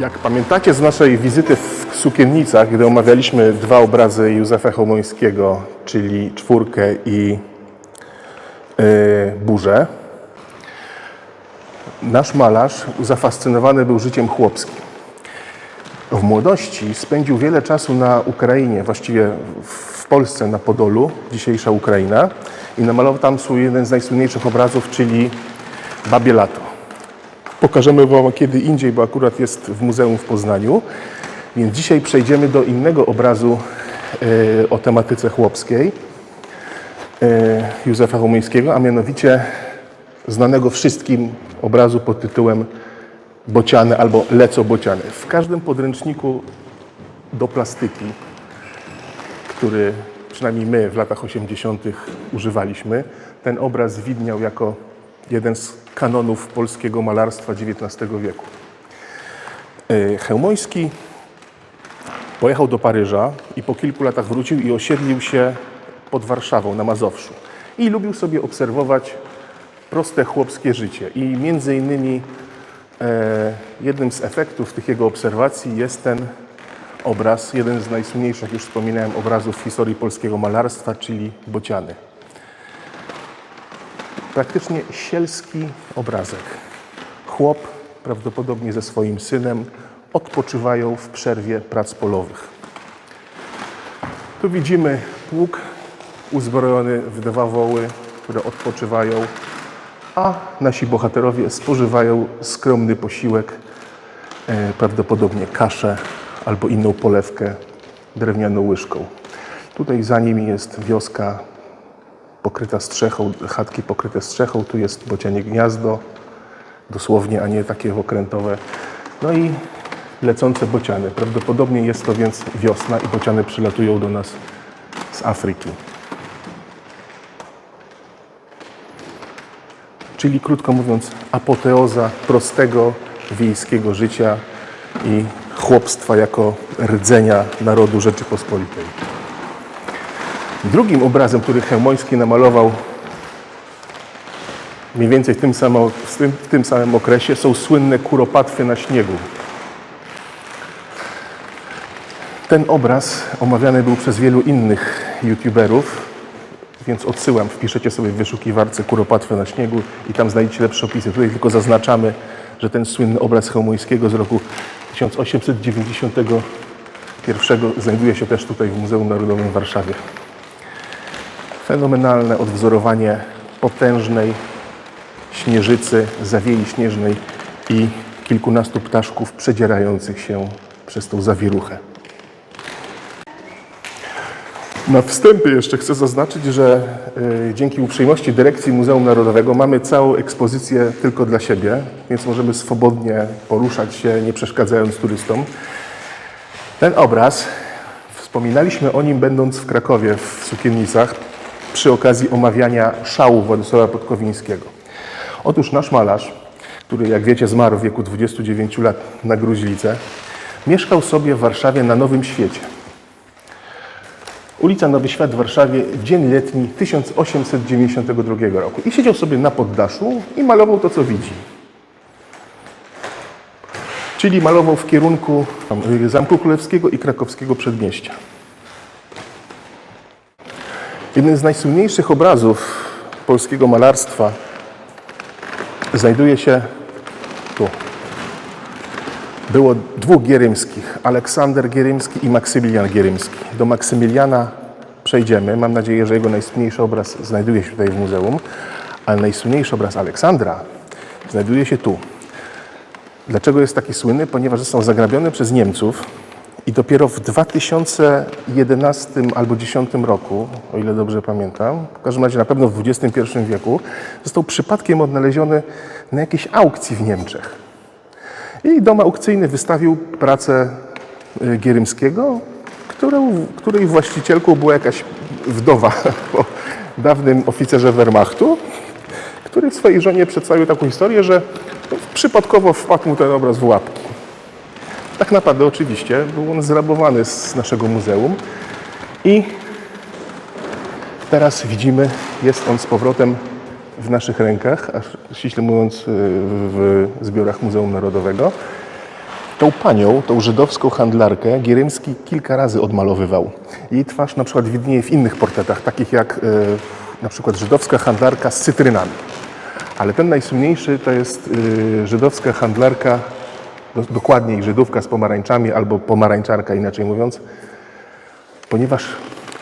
Jak pamiętacie z naszej wizyty w Sukiennicach, gdy omawialiśmy dwa obrazy Józefa Homońskiego, czyli Czwórkę i yy, Burzę, nasz malarz zafascynowany był życiem chłopskim. W młodości spędził wiele czasu na Ukrainie, właściwie w Polsce, na Podolu, dzisiejsza Ukraina, i namalował tam swój jeden z najsłynniejszych obrazów, czyli Babie Lato. Pokażemy Wam kiedy indziej, bo akurat jest w muzeum w Poznaniu. Więc dzisiaj przejdziemy do innego obrazu e, o tematyce chłopskiej e, Józefa Homońskiego, a mianowicie znanego wszystkim obrazu pod tytułem Bociany albo Leco Bociany. W każdym podręczniku do plastyki, który przynajmniej my w latach 80. używaliśmy, ten obraz widniał jako jeden z kanonów polskiego malarstwa XIX wieku. E, Chełmoński pojechał do Paryża i po kilku latach wrócił i osiedlił się pod Warszawą na Mazowszu. I lubił sobie obserwować proste chłopskie życie. I między innymi e, jednym z efektów tych jego obserwacji jest ten obraz, jeden z najsłynniejszych, już wspominałem, obrazów w historii polskiego malarstwa, czyli Bociany. Praktycznie sielski obrazek. Chłop, prawdopodobnie ze swoim synem, odpoczywają w przerwie prac polowych. Tu widzimy pług uzbrojony w dwa woły, które odpoczywają, a nasi bohaterowie spożywają skromny posiłek, e, prawdopodobnie kaszę albo inną polewkę drewnianą łyżką. Tutaj za nimi jest wioska pokryta strzechą, chatki pokryte strzechą, tu jest bocianie gniazdo, dosłownie, a nie takie okrętowe. No i lecące bociany. Prawdopodobnie jest to więc wiosna i bociany przylatują do nas z Afryki. Czyli krótko mówiąc, apoteoza prostego wiejskiego życia i chłopstwa jako rdzenia narodu Rzeczypospolitej. Drugim obrazem, który Chełmoński namalował mniej więcej w tym, tym, w tym samym okresie, są słynne kuropatwy na śniegu. Ten obraz omawiany był przez wielu innych youtuberów, więc odsyłam, wpiszecie sobie w wyszukiwarce kuropatwy na śniegu i tam znajdziecie lepsze opisy. Tutaj tylko zaznaczamy, że ten słynny obraz Chełmońskiego z roku 1891 znajduje się też tutaj w Muzeum Narodowym w Warszawie. Fenomenalne odwzorowanie potężnej śnieżycy, zawiei śnieżnej i kilkunastu ptaszków przedzierających się przez tą zawieruchę. Na wstępie jeszcze chcę zaznaczyć, że y, dzięki uprzejmości Dyrekcji Muzeum Narodowego mamy całą ekspozycję tylko dla siebie, więc możemy swobodnie poruszać się, nie przeszkadzając turystom. Ten obraz, wspominaliśmy o nim będąc w Krakowie w Sukiennicach przy okazji omawiania szału Władysława Podkowińskiego. Otóż nasz malarz, który jak wiecie zmarł w wieku 29 lat na gruźlicę, mieszkał sobie w Warszawie na Nowym Świecie. Ulica Nowy Świat w Warszawie, dzień letni 1892 roku. I siedział sobie na poddaszu i malował to, co widzi. Czyli malował w kierunku Zamku Królewskiego i krakowskiego przedmieścia. Jeden z najsłynniejszych obrazów polskiego malarstwa znajduje się tu. Było dwóch Gierymskich, Aleksander Gierymski i Maksymilian Gierymski. Do Maksymiliana przejdziemy. Mam nadzieję, że jego najsłynniejszy obraz znajduje się tutaj w muzeum, ale najsłynniejszy obraz Aleksandra znajduje się tu. Dlaczego jest taki słynny? Ponieważ został zagrabiony przez Niemców i dopiero w 2011 albo 2010 roku, o ile dobrze pamiętam, w każdym razie na pewno w XXI wieku, został przypadkiem odnaleziony na jakiejś aukcji w Niemczech. I dom aukcyjny wystawił pracę y, Gierymskiego, której właścicielką była jakaś wdowa po dawnym oficerze Wehrmachtu, który swojej żonie przedstawił taką historię, że przypadkowo wpadł mu ten obraz w łapki. Tak naprawdę oczywiście był on zrabowany z naszego muzeum i teraz widzimy, jest on z powrotem w naszych rękach, a ściśle mówiąc y, w zbiorach Muzeum Narodowego. Tą panią, tą żydowską handlarkę Gierymski kilka razy odmalowywał. Jej twarz na przykład widnieje w innych portretach, takich jak e, na przykład żydowska handlarka z cytrynami. Ale ten najsłynniejszy to jest y, żydowska handlarka, dokładniej Żydówka z pomarańczami albo pomarańczarka inaczej mówiąc, ponieważ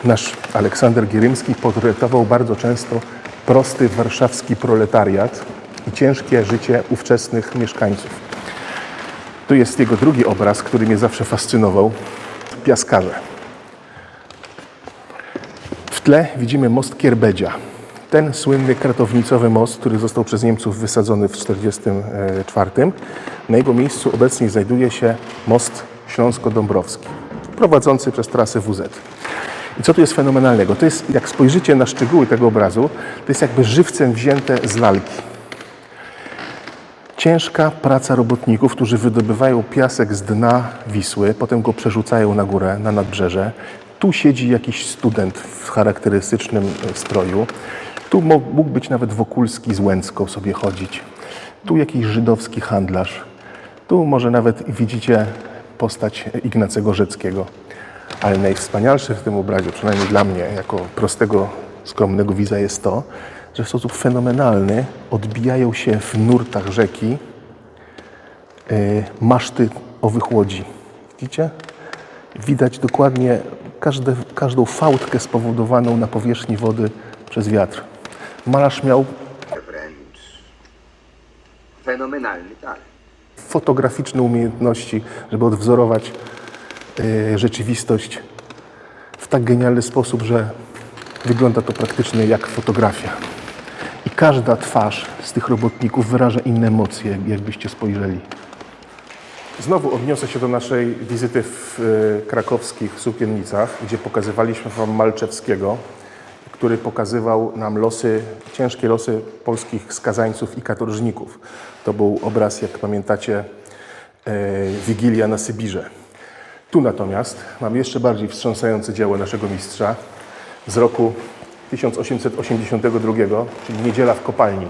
nasz Aleksander Gierymski portretował bardzo często prosty warszawski proletariat i ciężkie życie ówczesnych mieszkańców. Tu jest jego drugi obraz, który mnie zawsze fascynował. Piaskarze. W tle widzimy most Kierbedzia. Ten słynny kratownicowy most, który został przez Niemców wysadzony w 1944. Na jego miejscu obecnie znajduje się most Śląsko-Dąbrowski, prowadzący przez trasę WZ. I co tu jest fenomenalnego? To jest, jak spojrzycie na szczegóły tego obrazu, to jest jakby żywcem wzięte z lalki. Ciężka praca robotników, którzy wydobywają piasek z dna Wisły, potem go przerzucają na górę, na nadbrzeże. Tu siedzi jakiś student w charakterystycznym e, stroju. Tu mógł być nawet Wokulski z Łęcką sobie chodzić. Tu jakiś żydowski handlarz. Tu może nawet widzicie postać Ignacego Rzeckiego. Ale najwspanialsze w tym obrazie, przynajmniej dla mnie, jako prostego, skromnego widza, jest to, że w sposób fenomenalny odbijają się w nurtach rzeki y, maszty owych łodzi. Widzicie? Widać dokładnie każde, każdą fałdkę spowodowaną na powierzchni wody przez wiatr. Malarz miał wręcz fenomenalny talent. fotograficzne umiejętności, żeby odwzorować y, rzeczywistość w tak genialny sposób, że wygląda to praktycznie jak fotografia. I każda twarz z tych robotników wyraża inne emocje, jakbyście spojrzeli. Znowu odniosę się do naszej wizyty w y, krakowskich sukiennicach, gdzie pokazywaliśmy Wam Malczewskiego, który pokazywał nam losy, ciężkie losy polskich skazańców i katorżników. To był obraz, jak pamiętacie, e, Wigilia na Sybirze. Tu natomiast mamy jeszcze bardziej wstrząsające dzieło naszego mistrza z roku 1882, czyli Niedziela w kopalni.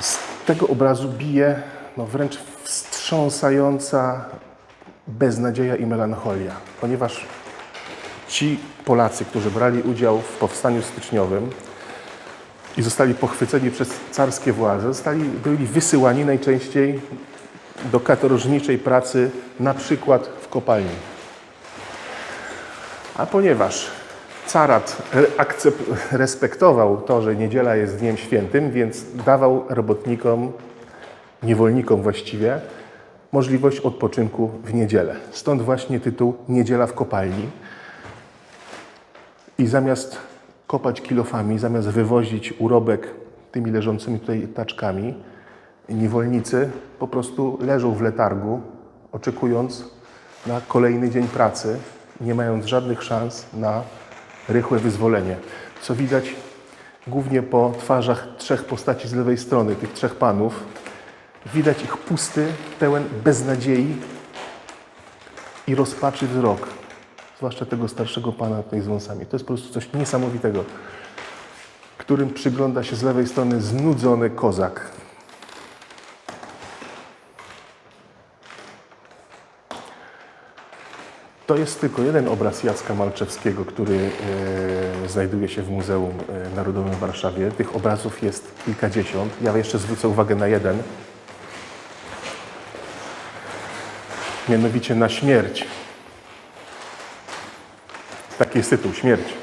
Z tego obrazu bije no, wręcz wstrząsająca beznadzieja i melancholia, ponieważ ci Polacy, którzy brali udział w powstaniu styczniowym i zostali pochwyceni przez carskie władze, zostali, byli wysyłani najczęściej do katorżniczej pracy, na przykład w kopalni. A ponieważ carat re- akcep- respektował to, że niedziela jest dniem świętym, więc dawał robotnikom, niewolnikom właściwie, możliwość odpoczynku w niedzielę. Stąd właśnie tytuł Niedziela w kopalni. I zamiast kopać kilofami, zamiast wywozić urobek tymi leżącymi tutaj taczkami, niewolnicy po prostu leżą w letargu, oczekując na kolejny dzień pracy, nie mając żadnych szans na rychłe wyzwolenie. Co widać głównie po twarzach trzech postaci z lewej strony, tych trzech panów. Widać ich pusty, pełen beznadziei i rozpaczy wzrok. Zwłaszcza tego starszego pana tutaj z wąsami. To jest po prostu coś niesamowitego, którym przygląda się z lewej strony znudzony kozak. To jest tylko jeden obraz Jacka Malczewskiego, który e, znajduje się w Muzeum e, Narodowym w Warszawie. Tych obrazów jest kilkadziesiąt. Ja jeszcze zwrócę uwagę na jeden. Mianowicie na śmierć. Taki jest tytuł, śmierć.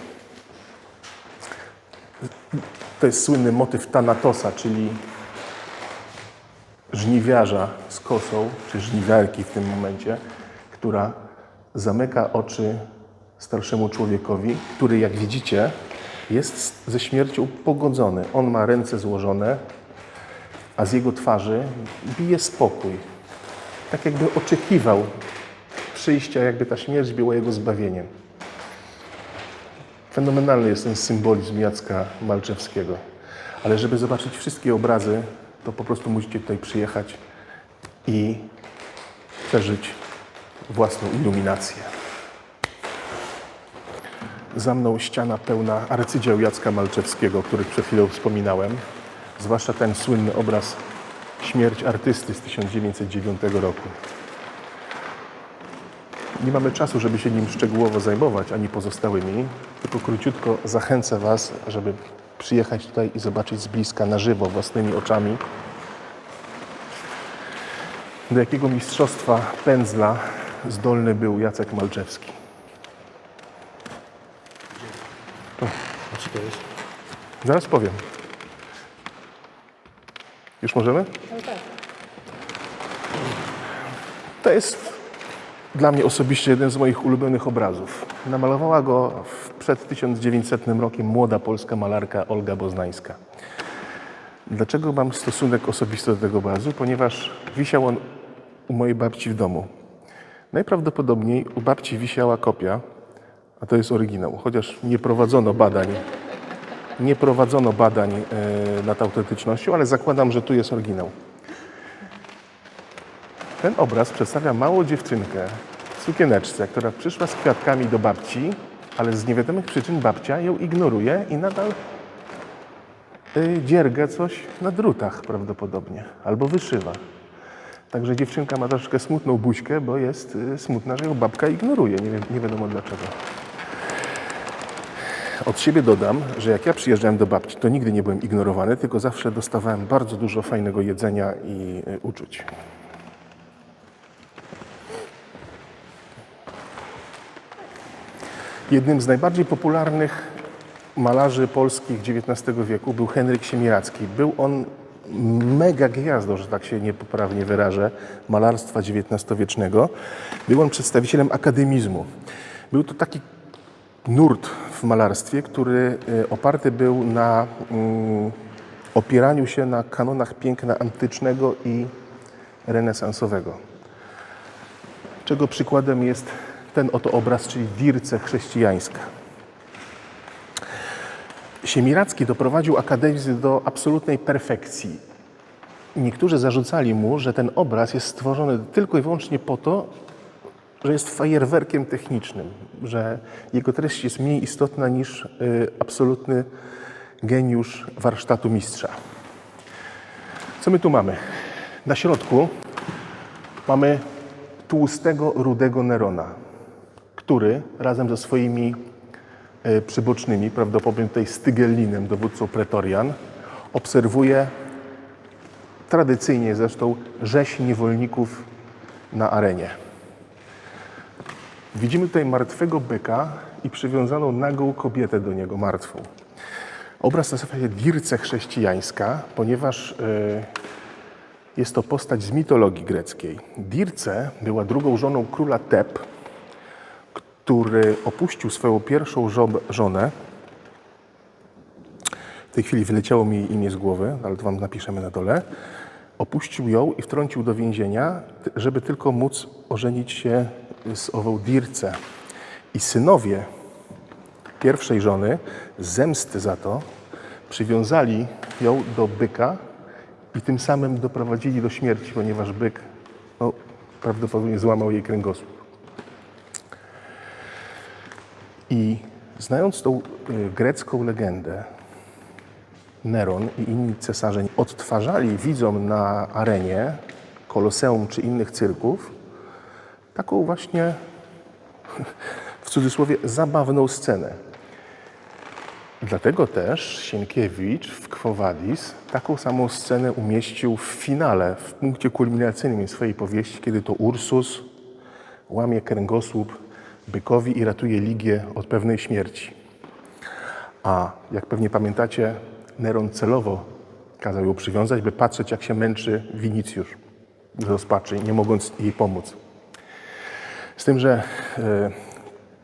To jest słynny motyw Tanatosa, czyli żniwiarza z kosą, czy żniwiarki w tym momencie, która zamyka oczy starszemu człowiekowi, który, jak widzicie, jest ze śmiercią pogodzony. On ma ręce złożone, a z jego twarzy bije spokój. Tak jakby oczekiwał przyjścia, jakby ta śmierć była jego zbawieniem. Fenomenalny jest ten symbolizm Jacka Malczewskiego. Ale żeby zobaczyć wszystkie obrazy, to po prostu musicie tutaj przyjechać i przeżyć własną iluminację. Za mną ściana pełna arcydzieł Jacka Malczewskiego, o których przed chwilą wspominałem. Zwłaszcza ten słynny obraz Śmierć artysty z 1909 roku. Nie mamy czasu, żeby się nim szczegółowo zajmować, ani pozostałymi, tylko króciutko zachęcę Was, żeby przyjechać tutaj i zobaczyć z bliska, na żywo, własnymi oczami, do jakiego mistrzostwa pędzla zdolny był Jacek Malczewski. A co to jest? Zaraz powiem. Już możemy? To jest dla mnie osobiście jeden z moich ulubionych obrazów. Namalowała go przed 1900 rokiem młoda polska malarka Olga Boznańska. Dlaczego mam stosunek osobisty do tego obrazu? Ponieważ wisiał on u mojej babci w domu. Najprawdopodobniej u babci wisiała kopia, a to jest oryginał, chociaż nie prowadzono badań nie prowadzono badań e, nad autentycznością, ale zakładam, że tu jest oryginał. Ten obraz przedstawia małą dziewczynkę w sukieneczce, która przyszła z kwiatkami do babci, ale z niewiadomych przyczyn babcia ją ignoruje i nadal y, dzierga coś na drutach prawdopodobnie, albo wyszywa. Także dziewczynka ma troszkę smutną buźkę, bo jest y, smutna, że ją babka ignoruje. Nie, wiem, nie wiadomo dlaczego. Od siebie dodam, że jak ja przyjeżdżałem do babci, to nigdy nie byłem ignorowany, tylko zawsze dostawałem bardzo dużo fajnego jedzenia i y, uczuć. Jednym z najbardziej popularnych malarzy polskich XIX wieku był Henryk Siemiracki. Był on mega gwiazdą, że tak się niepoprawnie wyrażę, malarstwa XIX-wiecznego. Był on przedstawicielem akademizmu. Był to taki nurt w malarstwie, który y, oparty był na mm, opieraniu się na kanonach piękna antycznego i renesansowego. Czego przykładem jest ten oto obraz, czyli Dirce chrześcijańska. Siemiracki doprowadził akademizm do absolutnej perfekcji. Niektórzy zarzucali mu, że ten obraz jest stworzony tylko i wyłącznie po to, że jest fajerwerkiem technicznym, że jego treść jest mniej istotna niż y, absolutny geniusz warsztatu mistrza. Co my tu mamy? Na środku mamy tłustego, rudego Nerona, który razem ze swoimi y, przybocznymi, prawdopodobnie tutaj Stygellinem, dowódcą pretorian, obserwuje tradycyjnie zresztą rzeź niewolników na arenie. Widzimy tutaj martwego byka i przywiązaną nagą kobietę do niego, martwą. Obraz nazywa się Dirce chrześcijańska, ponieważ e, jest to postać z mitologii greckiej. Dirce była drugą żoną króla Teb, który opuścił swoją pierwszą żo- żonę. W tej chwili wyleciało mi imię z głowy, ale to wam napiszemy na dole. Opuścił ją i wtrącił do więzienia, żeby tylko móc ożenić się z ową Dirce. I synowie pierwszej żony zemsty za to przywiązali ją do byka i tym samym doprowadzili do śmierci, ponieważ byk no, prawdopodobnie złamał jej kręgosłup. I znając tą y, grecką legendę, Neron i inni cesarze odtwarzali widzom na arenie koloseum czy innych cyrków taką właśnie, w cudzysłowie, zabawną scenę. Dlatego też Sienkiewicz w Quo taką samą scenę umieścił w finale, w punkcie kulminacyjnym swojej powieści, kiedy to Ursus łamie kręgosłup bykowi i ratuje Ligię od pewnej śmierci. A jak pewnie pamiętacie, Neron celowo kazał ją przywiązać, by patrzeć, jak się męczy Winicjusz rozpaczy, nie mogąc jej pomóc. Z tym, że e,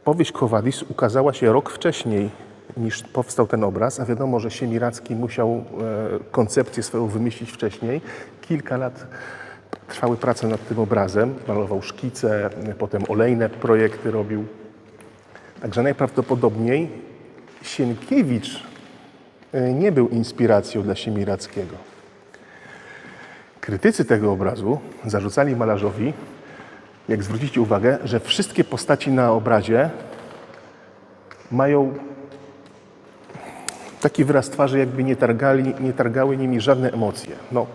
powieść Kowadis ukazała się rok wcześniej niż powstał ten obraz, a wiadomo, że Siemiracki musiał e, koncepcję swoją wymyślić wcześniej. Kilka lat trwały prace nad tym obrazem, malował szkice, potem olejne projekty robił. Także najprawdopodobniej Sienkiewicz e, nie był inspiracją dla Siemirackiego. Krytycy tego obrazu zarzucali malarzowi, jak zwrócicie uwagę, że wszystkie postaci na obrazie mają taki wyraz twarzy, jakby nie, targali, nie targały nimi żadne emocje. No,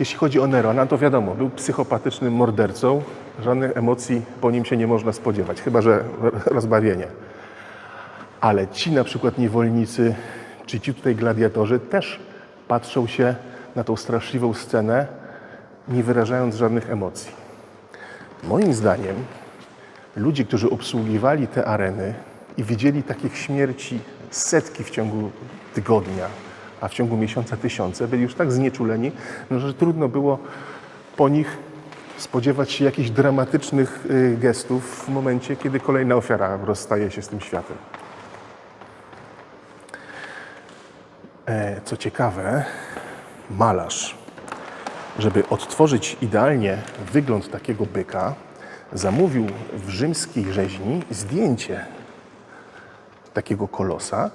Jeśli chodzi o Nerona, to wiadomo, był psychopatycznym mordercą. Żadnych emocji po nim się nie można spodziewać, chyba że rozbawienie. Ale ci na przykład niewolnicy, czy ci tutaj gladiatorzy też patrzą się na tą straszliwą scenę, nie wyrażając żadnych emocji. Moim zdaniem ludzie, którzy obsługiwali te areny i widzieli takich śmierci setki w ciągu tygodnia, a w ciągu miesiąca tysiące, byli już tak znieczuleni, no, że trudno było po nich spodziewać się jakichś dramatycznych y, gestów w momencie, kiedy kolejna ofiara rozstaje się z tym światem. E, Co ciekawe, malarz, żeby odtworzyć idealnie wygląd takiego byka, zamówił w rzymskiej rzeźni zdjęcie takiego kolosa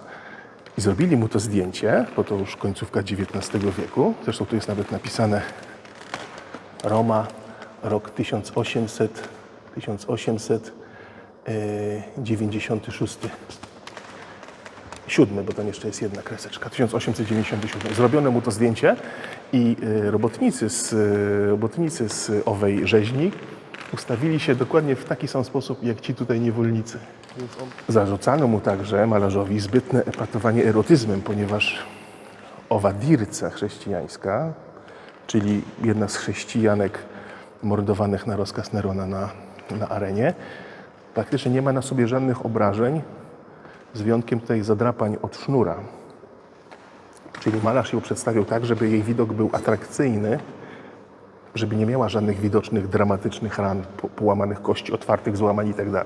i zrobili mu to zdjęcie, bo to już końcówka XIX wieku, zresztą tu jest nawet napisane Roma, rok 1800, 1896. Siódmy, bo tam jeszcze jest jedna kreseczka, 1897. Zrobiono mu to zdjęcie i y, robotnicy z, y, robotnicy z owej rzeźni ustawili się dokładnie w taki sam sposób, jak ci tutaj niewolnicy. Zarzucano mu także, malarzowi, zbytne epatowanie erotyzmem, ponieważ owa dirca chrześcijańska, czyli jedna z chrześcijanek mordowanych na rozkaz Nerona na, na arenie, praktycznie nie ma na sobie żadnych obrażeń, z wyjątkiem tutaj zadrapań od sznura. Czyli malarz ją przedstawił tak, żeby jej widok był atrakcyjny, żeby nie miała żadnych widocznych, dramatycznych ran, po- połamanych kości, otwartych złamań tak itd.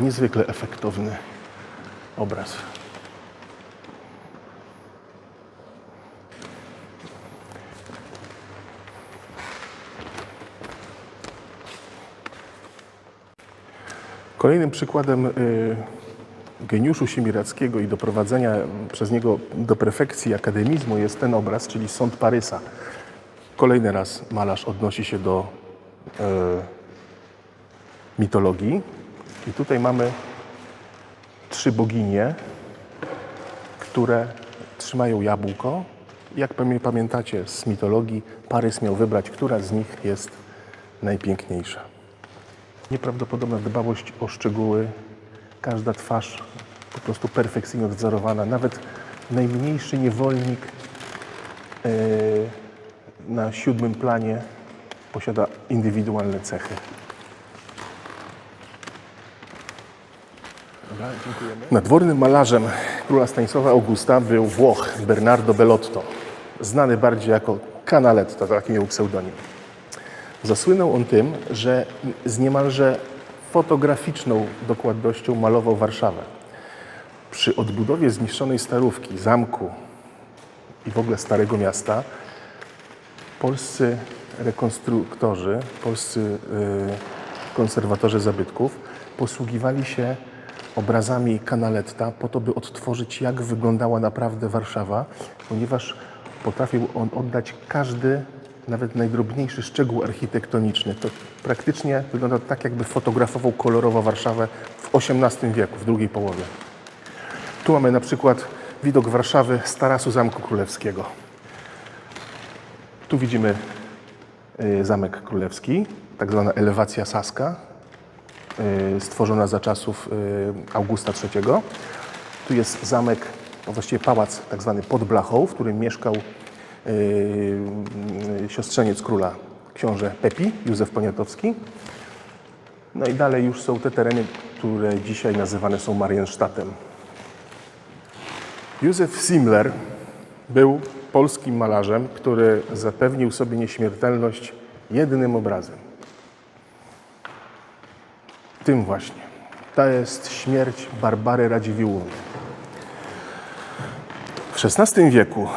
Niezwykle efektowny obraz. Kolejnym przykładem y, geniuszu Siemirackiego i doprowadzenia przez niego do perfekcji akademizmu jest ten obraz, czyli Sąd Parysa. Kolejny raz malarz odnosi się do y, mitologii. I tutaj mamy trzy boginie, które trzymają jabłko. Jak pamię- pamiętacie z mitologii, Parys miał wybrać, która z nich jest najpiękniejsza. Nieprawdopodobna dbałość o szczegóły, każda twarz po prostu perfekcyjnie odwzorowana, nawet najmniejszy niewolnik e, na siódmym planie posiada indywidualne cechy. Nadwornym malarzem króla Stanisława Augusta był Włoch Bernardo Bellotto, znany bardziej jako Canaletto, taki miał pseudonim. Zasłynął on tym, że z niemalże fotograficzną dokładnością malował Warszawę. Przy odbudowie zniszczonej starówki, zamku i w ogóle Starego Miasta polscy rekonstruktorzy, polscy y, konserwatorzy zabytków posługiwali się obrazami Canaletta po to, by odtworzyć, jak wyglądała naprawdę Warszawa, ponieważ potrafił on oddać każdy, nawet najdrobniejszy szczegół architektoniczny. To praktycznie wygląda tak, jakby fotografował kolorowo Warszawę w XVIII wieku, w drugiej połowie. Tu mamy na przykład widok Warszawy z tarasu Zamku Królewskiego. Tu widzimy y, Zamek Królewski, tak zwana elewacja saska, stworzona za czasów y, Augusta III. Tu jest zamek, właściwie pałac tak zwany pod Blachą, w którym mieszkał y, y, siostrzeniec króla, książę Pepi, Józef Poniatowski. No i dalej już są te tereny, które dzisiaj nazywane są Marienstadtem. Józef Simler był polskim malarzem, który zapewnił sobie nieśmiertelność jednym obrazem. Tym właśnie. To jest śmierć Barbary Radziwiłłówny. W XVI wieku,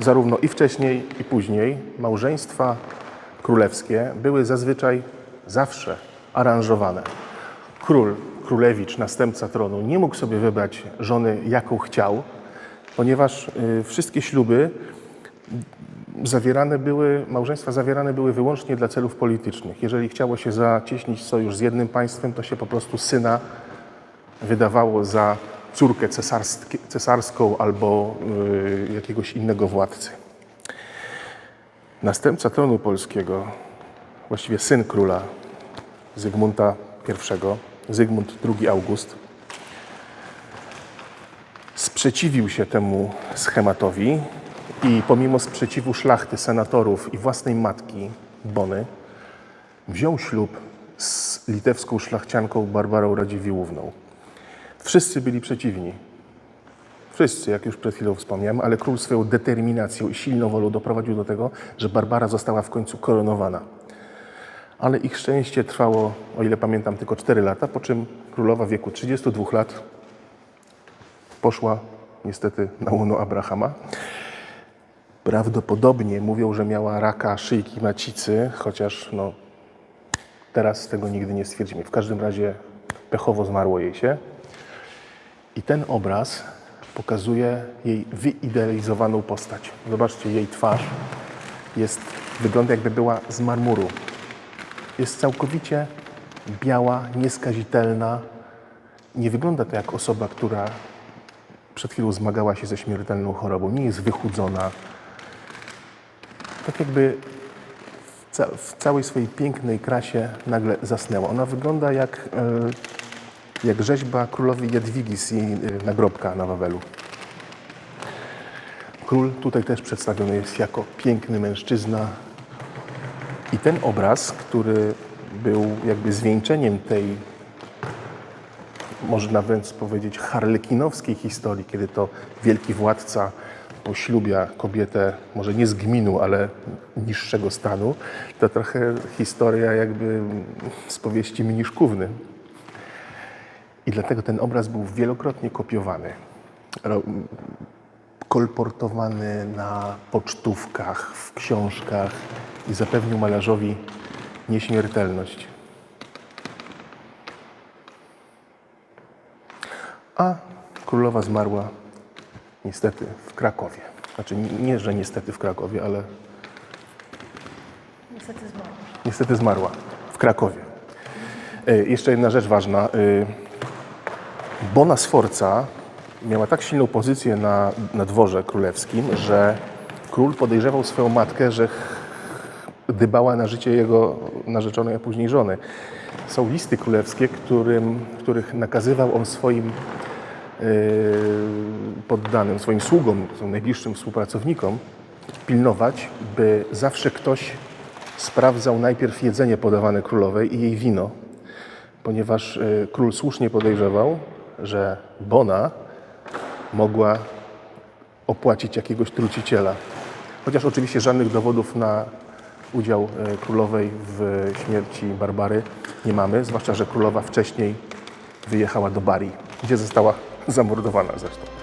zarówno i wcześniej, i później, małżeństwa królewskie były zazwyczaj zawsze aranżowane. Król, królewicz, następca tronu nie mógł sobie wybrać żony, jaką chciał, ponieważ y, wszystkie śluby zawierane były, małżeństwa zawierane były wyłącznie dla celów politycznych. Jeżeli chciało się zacieśnić sojusz z jednym państwem, to się po prostu syna wydawało za córkę cesarską albo y, jakiegoś innego władcy. Następca tronu polskiego, właściwie syn króla Zygmunta I, Zygmunt II August, sprzeciwił się temu schematowi i pomimo sprzeciwu szlachty, senatorów i własnej matki Bony, wziął ślub z litewską szlachcianką Barbarą Radziwiłłówną. Wszyscy byli przeciwni. Wszyscy, jak już przed chwilą wspomniałem, ale król swoją determinacją i silną wolą doprowadził do tego, że Barbara została w końcu koronowana. Ale ich szczęście trwało, o ile pamiętam, tylko 4 lata, po czym królowa w wieku 32 lat poszła niestety na łono Abrahama. Prawdopodobnie mówią, że miała raka szyjki macicy, chociaż no, teraz tego nigdy nie stwierdzimy. W każdym razie pechowo zmarło jej się. I ten obraz pokazuje jej wyidealizowaną postać. Zobaczcie, jej twarz jest, wygląda jakby była z marmuru. Jest całkowicie biała, nieskazitelna. Nie wygląda to jak osoba, która przed chwilą zmagała się ze śmiertelną chorobą. Nie jest wychudzona. Tak jakby w, ca- w całej swojej pięknej krasie nagle zasnęła. Ona wygląda jak, e, jak rzeźba królowej Jadwigi z jej nagrobka na Wawelu. Król tutaj też przedstawiony jest jako piękny mężczyzna. I ten obraz, który był jakby zwieńczeniem tej można wręcz powiedzieć, harlekinowskiej historii, kiedy to wielki władca poślubia kobietę, może nie z gminu, ale niższego stanu, to trochę historia jakby z powieści Mniszkówny. I dlatego ten obraz był wielokrotnie kopiowany. Kolportowany na pocztówkach, w książkach i zapewnił malarzowi nieśmiertelność. A królowa zmarła niestety w Krakowie. Znaczy nie, że niestety w Krakowie, ale Niestety zmarł. niestety zmarła w Krakowie. E, Jeszcze jedna rzecz ważna. E, Bona Sforza miała tak silną pozycję na, na dworze królewskim, że król podejrzewał swoją matkę, że dbała na życie jego narzeczonej, a później żony. Są listy królewskie, którym, których nakazywał on swoim poddanym, swoim sługom, swoim najbliższym współpracownikom pilnować, by zawsze ktoś sprawdzał najpierw jedzenie podawane królowej i jej wino, ponieważ y, król słusznie podejrzewał, że Bona mogła opłacić jakiegoś truciciela. Chociaż oczywiście żadnych dowodów na udział y, królowej w śmierci Barbary nie mamy, zwłaszcza, że królowa wcześniej wyjechała do Bari, gdzie została zamordowana zresztą.